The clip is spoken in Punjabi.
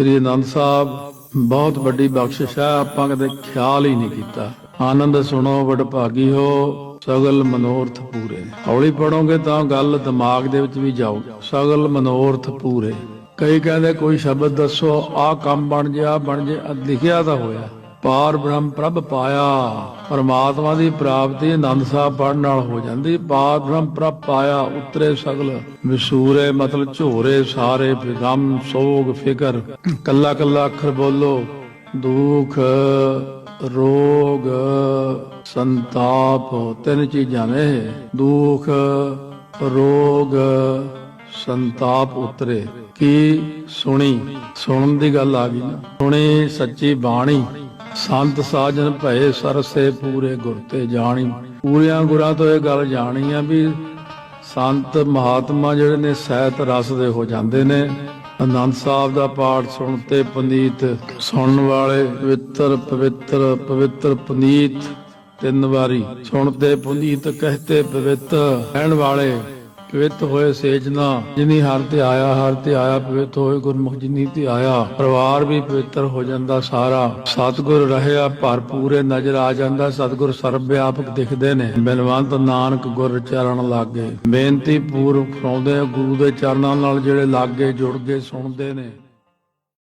ਸ੍ਰੀ ਅਨੰਦ ਸਾਹਿਬ, ਬਹੁਤ ਵੱਡੀ ਬਖਸ਼ਿਸ਼ ਹੈ, ਆਪਾਂ ਕਦੇ ਖਿਆਲ ਹੀ ਨਹੀਂ ਕੀਤਾ। ਆਨੰਦ ਸੁਣੋ, ਵਡਭਾਗੀ ਹੋ, ਸਗਲ ਮਨੋਰਥ ਪੂਰੇ। ਹੌਲੀ ਪੜੋਗੇ ਤਾਂ ਗੱਲ ਦਿਮਾਗ ਦੇ ਵਿੱਚ ਵੀ ਜਾਊ। ਸਗਲ ਮਨੋਰਥ ਪੂਰੇ। ਕਈ ਕਹਿੰਦੇ ਕੋਈ ਸ਼ਬਦ ਦੱਸੋ, ਆਹ ਕੰਮ ਬਣ ਜਾ ਬਣ ਜੇ ਲਿਖਿਆ ਤਾਂ ਹੋਇਆ। ਪਾਰ ਬ੍ਰਹਮ ਪ੍ਰਭ ਪਾਇਆ, ਪਰਮਾਤਮਾ ਦੀ ਪ੍ਰਾਪਤੀ ਆਨੰਦ ਸਾਹਿਬ ਪੜਨ ਨਾਲ ਹੋ ਜਾਂਦੀ। ਪਾਰ ਬ੍ਰਹਮ ਪ੍ਰਭ ਪਾਇਆ, ਉਤਰੇ ਸਗਲ ਵਿਸੂਰੇ, ਮਤਲਬ ਝੋਰੇ ਸਾਰੇ ਗਮ ਸੋਗ, ਫਿਕਰ। ਕੱਲਾ ਕੱਲਾ ਅੱਖਰ ਬੋਲੋ, ਦੁੱਖ, ਰੋਗ, ਸੰਤਾਪ, ਤਿੰਨ ਚੀਜ਼ਾਂ ਨੇ ਇਹ। ਦੁੱਖ, ਰੋਗ, ਸੰਤਾਪ ਉਤਰੇ। ਕੀ ਸੁਣੀ? ਸੁਣਨ ਦੀ ਗੱਲ ਆ ਗਈ ਨਾ। ਸੁਣੀ ਸੱਚੀ ਬਾਣੀ। ਸੰਤ ਸਾਜਨ ਭਏ ਸਰਸੇ ਪੂਰੇ ਗੁਰ ਤੇ ਜਾਣੀ। ਪੂਰਿਆਂ ਗੁਰਾਂ ਤੋਂ ਇਹ ਗੱਲ ਜਾਣੀ ਆ ਵੀ ਸੰਤ ਮਹਾਤਮਾ ਜਿਹੜੇ ਨੇ ਸਹਿਤ ਰਸ ਦੇ ਹੋ ਜਾਂਦੇ ਨੇ। ਆਨੰਦ ਸਾਹਿਬ ਦਾ ਪਾਠ ਸੁਣ ਤੇ ਪਨੀਤ, ਸੁਣਨ ਵਾਲੇ ਪਵਿੱਤਰ ਪਵਿੱਤਰ ਪਵਿੱਤਰ ਪਨੀਤ ਤਿੰਨ ਵਾਰੀ। ਸੁਣਤੇ ਪੁਨੀਤ, ਕਹਤੇ ਪਵਿੱਤਰ ਕਹਿਣ ਵਾਲੇ ਪਵਿੱਤ ਹੋਏ ਸੇਜਨਾ ਜਿਨੀ ਹਰ ਤੇ ਆਇਆ, ਹਰ ਤੇ ਆਇਆ ਪਵਿੱਤ ਹੋਏ ਗੁਰਮੁਖ ਜਿਨੀ ਤੇ ਆਇਆ। ਪਰਿਵਾਰ ਵੀ ਪਵਿੱਤਰ ਹੋ ਜਾਂਦਾ ਸਾਰਾ। ਸਤਿਗੁਰ ਰਹਿਆ ਭਰਪੂਰੇ ਨਜ਼ਰ ਆ ਜਾਂਦਾ। ਸਤਿਗੁਰ ਸਰਬ ਵਿਆਪਕ ਦਿਖਦੇ ਨੇ। ਬਿਲਵੰਤ ਨਾਨਕ ਗੁਰ ਚਰਨ ਲਾਗੇ। ਬੇਨਤੀ ਪੂਰਵ ਫਰਾਉਂਦੇ ਆ, ਗੁਰੂ ਦੇ ਚਰਨਾਂ ਨਾਲ ਜਿਹੜੇ ਲਾਗੇ ਜੁੜ ਕੇ ਸੁਣਦੇ ਨੇ।